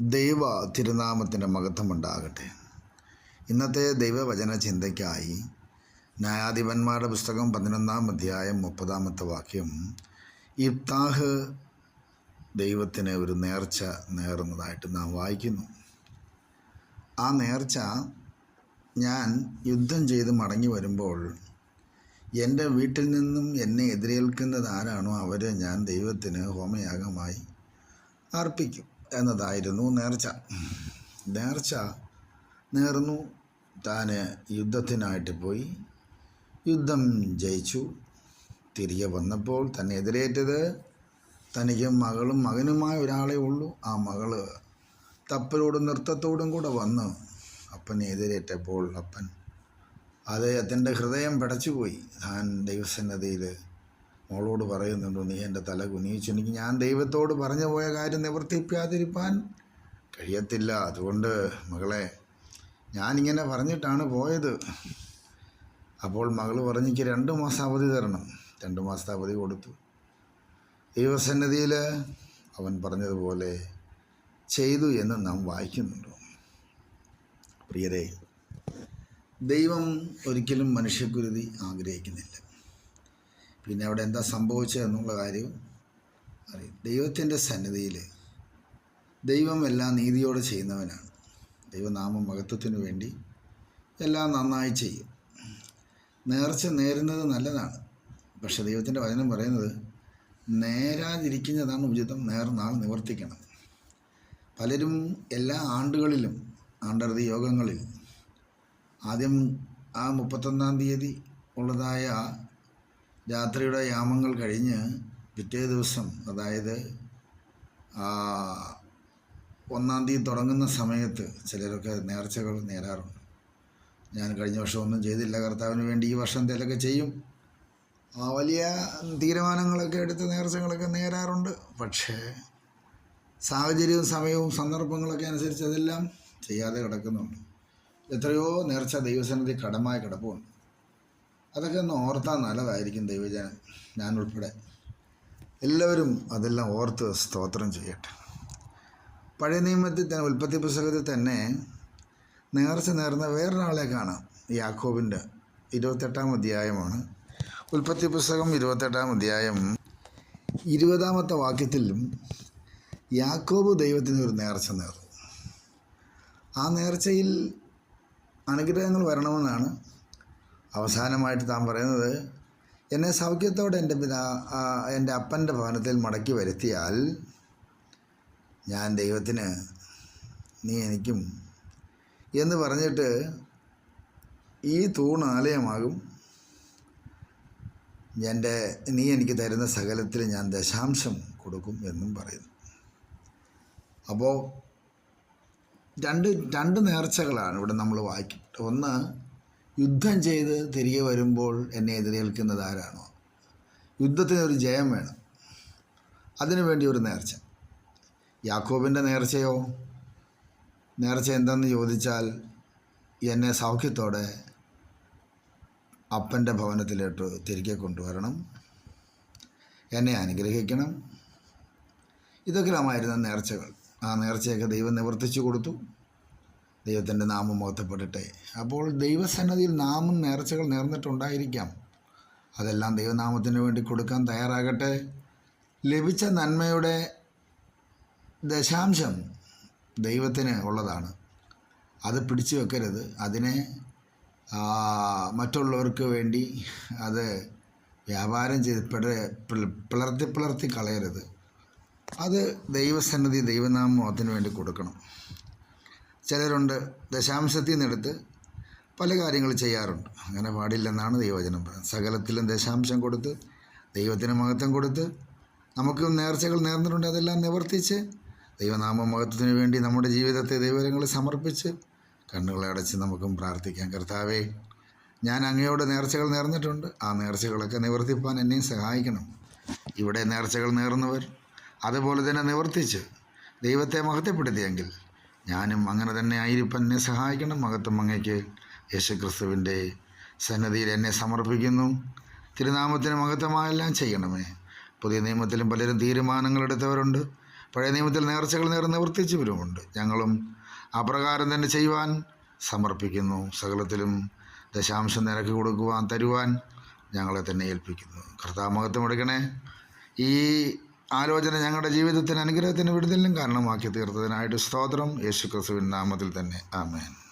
ദൈവ തിരുനാമത്തിന്റെ മഹത്വമുണ്ടാകട്ടെ. ഇന്നത്തെ ദൈവവചന ചിന്തയ്ക്കായി ന്യായാധിപന്മാരുടെ പുസ്തകം പതിനൊന്നാം അധ്യായം മുപ്പതാമത്തെ വാക്യം ഇഫ്താഹ് ദൈവത്തിന് ഒരു നേർച്ച നേറുന്നതായിട്ട് നാം വായിക്കുന്നു. ആ നേർച്ച ഞാൻ യുദ്ധം ചെയ്ത് മടങ്ങി വരുമ്പോൾ എന്റെ വീട്ടിൽ നിന്നും എന്നെ എതിരേൽക്കുന്നത് ആരാണോ അവരെ ഞാൻ ദൈവത്തിന് ഹോമയാഗമായി അർപ്പിക്കും. എന്നതായിരുന്നു നേർച്ച. നേർച്ച നേർന്നു. താൻ യുദ്ധത്തിനായിട്ട് പോയി. യുദ്ധം ജയിച്ചു. തിരികെ വന്നപ്പോൾ തന്നെ എതിരേറ്റത് തനിക്ക് മകളും മകനുമായ ഒരാളെ ഉള്ളൂ. ആ മകൾ തപ്പലോടും നൃത്തത്തോടും കൂടെ വന്ന് അപ്പനെ എതിരേറ്റപ്പോൾ അപ്പൻ അദ്ദേഹത്തിന്റെ ഹൃദയം പിടച്ചുപോയി. താൻ ദൈവസന്നദ്ധയിൽ മോളോട് പറയുന്നുണ്ട് നീ എന്റെ തല കുനിയിച്ചു എനിക്ക് ഞാൻ ദൈവത്തോട് പറഞ്ഞു പോയ കാര്യം നിവർത്തിപ്പിക്കാതിരിക്കാൻ കഴിയത്തില്ല. അതുകൊണ്ട് മകളെ ഞാനിങ്ങനെ പറഞ്ഞിട്ടാണ് പോയത്. അപ്പോൾ മകൾ പറഞ്ഞിക്ക് രണ്ട് മാസം അവധി തരണം. രണ്ട് മാസത്തെ അവധി കൊടുത്തു. ദൈവസന്നിധിയിൽ അവൻ പറഞ്ഞതുപോലെ ചെയ്തു എന്ന് നാം വായിക്കുന്നുണ്ട്? പ്രിയരെ ദൈവം ഒരിക്കലും മനുഷ്യക്കുരുതി ആഗ്രഹിക്കുന്നില്ല. പിന്നെ അവിടെ എന്താ സംഭവിച്ചത് എന്നുള്ള കാര്യം അറിയും ദൈവത്തിന്റെ സന്നിധിയിൽ ദൈവം എല്ലാം നീതിയോടെ ചെയ്യുന്നവനാണ്. ദൈവനാമ മഹത്വത്തിന് വേണ്ടി എല്ലാം നന്നായി ചെയ്യും. നേർച്ച നേരുന്നത് നല്ലതാണ്. പക്ഷെ ദൈവത്തിന്റെ വചനം പറയുന്നത് നേരാതിരിക്കുന്നതാണ് ഉചിതം നേർന്നാൾ നിവർത്തിക്കണം. പലരും എല്ലാ ആണ്ടുകളിലും ആണ്ടർതി യോഗങ്ങളിൽ ആദ്യം ആ മുപ്പത്തൊന്നാം തീയതി ഉള്ളതായ രാത്രിയുടെ യാമങ്ങൾ കഴിഞ്ഞ് പിറ്റേ ദിവസം അതായത് ഒന്നാം തീയതി തുടങ്ങുന്ന സമയത്ത് ചിലരൊക്കെ നേർച്ചകൾ നേരാറുണ്ട്. ഞാൻ കഴിഞ്ഞ വർഷം ഒന്നും ചെയ്തില്ല കർത്താവിന് വേണ്ടി ഈ വർഷം എന്തെങ്കിലുമൊക്കെ ചെയ്യും. ആ വലിയ തീരുമാനങ്ങളൊക്കെ എടുത്ത് നേർച്ചകളൊക്കെ നേരാറുണ്ട്. പക്ഷേ സാഹചര്യവും സമയവും സന്ദർഭങ്ങളൊക്കെ അനുസരിച്ച് അതെല്ലാം ചെയ്യാതെ കിടക്കുന്നുണ്ട്. എത്രയോ നേർച്ച ദൈവസന്നിധി കടമായി കിടപ്പുണ്ട്. അതൊക്കെ ഒന്ന് ഓർത്താൽ നല്ലതായിരിക്കും ദൈവജനം ഞാൻ ഉൾപ്പെടെ. എല്ലാവരും അതെല്ലാം ഓർത്ത് സ്തോത്രം ചെയ്യട്ടെ. പഴയ നിയമത്തിൽ തന്നെ ഉൽപ്പത്തി പുസ്തകത്തിൽ തന്നെ നേർച്ച നേർന്ന വേറൊരാളെ കാണാം. യാക്കോബിന്റെ ഇരുപത്തെട്ടാം അധ്യായമാണ്. ഉൽപ്പത്തി പുസ്തകം ഇരുപത്തെട്ടാം അധ്യായം ഇരുപതാമത്തെ വാക്യത്തിലും യാക്കോബ് ദൈവത്തിന് ഒരു നേർച്ച നേർന്നു. ആ നേർച്ചയിൽ അനുഗ്രഹങ്ങൾ വരണമെന്നാണ് അവസാനമായിട്ട് താൻ പറയുന്നത് എന്നെ സൗഖ്യത്തോടെ എന്റെ പിതാ എന്റെ അപ്പന്റെ ഭവനത്തിൽ മടക്കി വരുത്തിയാൽ ഞാൻ ദൈവത്തിന് നീ എനിക്കും എന്ന് പറഞ്ഞിട്ട് ഈ തൂണ് ആലയമാകും. എന്റെ നീ എനിക്ക് തരുന്ന സകലത്തിൽ ഞാൻ ദശാംശം കൊടുക്കും എന്നും പറയുന്നു. അപ്പോൾ രണ്ട് രണ്ട് നേർച്ചകളാണ് ഇവിടെ നമ്മൾ വായിക്കുന്നത് ഒന്ന് യുദ്ധം ചെയ്ത് തിരികെ വരുമ്പോൾ എന്നെ എതിരേൽക്കുന്നത് ആരാണോ? യുദ്ധത്തിന് ഒരു ജയം വേണം. അതിനുവേണ്ടി ഒരു നേർച്ച. യാക്കോബിന്റെ നേർച്ചയോ? നേർച്ച എന്തെന്ന് ചോദിച്ചാൽ എന്നെ സൗഖ്യത്തോടെ അപ്പന്റെ ഭവനത്തിലോട്ട് തിരികെ കൊണ്ടുവരണം. എന്നെ അനുഗ്രഹിക്കണം. ഇതൊക്കെയാമായിരുന്ന നേർച്ചകൾ. ആ നേർച്ചയൊക്കെ ദൈവം നിവർത്തിച്ചു കൊടുത്തു. ദൈവത്തിന്റെ നാമം മുഖത്തപ്പെടട്ടെ അപ്പോൾ ദൈവസന്നദ്ധിയിൽ നാമം നേർച്ചകൾ നേർന്നിട്ടുണ്ടായിരിക്കാം. അതെല്ലാം ദൈവനാമത്തിന് വേണ്ടി കൊടുക്കാൻ തയ്യാറാകട്ടെ. ലഭിച്ച നന്മയുടെ ദശാംശം ദൈവത്തിന് ഉള്ളതാണ്. അത് പിടിച്ചു വെക്കരുത്. അതിനെ മറ്റുള്ളവർക്ക് വേണ്ടി അത് വ്യാപാരം ചെയ്ത് പിളർത്തി പിളർത്തി കളയരുത്. അത് ദൈവസന്നദ്ധി ദൈവനാമത്തിന് വേണ്ടി കൊടുക്കണം. ചിലരുണ്ട് ദശാംശത്തിൽ നിന്നെടുത്ത് പല കാര്യങ്ങൾ ചെയ്യാറുണ്ട്. അങ്ങനെ പാടില്ലെന്നാണ് ദൈവവചനം പറയുന്നത്. സകലത്തിലും ദശാംശം കൊടുത്ത് ദൈവത്തിന് മഹത്വം കൊടുത്ത് നമുക്ക് നേർച്ചകൾ നേർന്നിട്ടുണ്ട്. അതെല്ലാം നിവർത്തിച്ച് ദൈവനാമ മഹത്വത്തിന് വേണ്ടി നമ്മുടെ ജീവിതത്തെ ദൈവരങ്ങൾ സമർപ്പിച്ച് കണ്ണുകളെ അടച്ച് നമുക്കും പ്രാർത്ഥിക്കാം. കർത്താവേ ഞാൻ അങ്ങയോട് നേർച്ചകൾ നേർന്നിട്ടുണ്ട്. ആ നേർച്ചകളൊക്കെ നിവർത്തിപ്പാൻ എന്നെയും സഹായിക്കണം. ഇവിടെ നേർച്ചകൾ നേർന്നവർ അതുപോലെ തന്നെ നിവർത്തിച്ച് ദൈവത്തെ മഹത്വപ്പെടുത്തിയെങ്കിൽ ഞാനും അങ്ങനെ തന്നെ ആയിരിപ്പം എന്നെ സഹായിക്കണം. മഹത്വം അങ്ങയ്ക്ക് യേശുക്രിസ്തുവിന്റെ സന്നദ്ധിയിൽ എന്നെ സമർപ്പിക്കുന്നു. തിരുനാമത്തിന് മഹത്വമായെല്ലാം ചെയ്യണമേ. പുതിയ നിയമത്തിലും പലരും തീരുമാനങ്ങൾ എടുത്തവരുണ്ട്. പഴയ നിയമത്തിൽ നേർച്ചകൾ നേർ നിവർത്തിച്ചവരുമുണ്ട്. ഞങ്ങളും അപ്രകാരം തന്നെ ചെയ്യുവാൻ സമർപ്പിക്കുന്നു. സകലത്തിലും ദശാംശം നിരക്ക് കൊടുക്കുവാൻ തരുവാൻ ഞങ്ങളെ തന്നെ ഏൽപ്പിക്കുന്നു. കർത്താമഹത്വം എടുക്കണേ. ഈ ആലോചന ഞങ്ങളുടെ ജീവിതത്തിന് അനുഗ്രഹത്തിന് വിടുതലിനും കാരണമാക്കി തീർത്തതിനായിട്ട് സ്തോത്രം. യേശു ക്രിസ്തുവിൻ നാമത്തിൽ തന്നെ. ആമേൻ.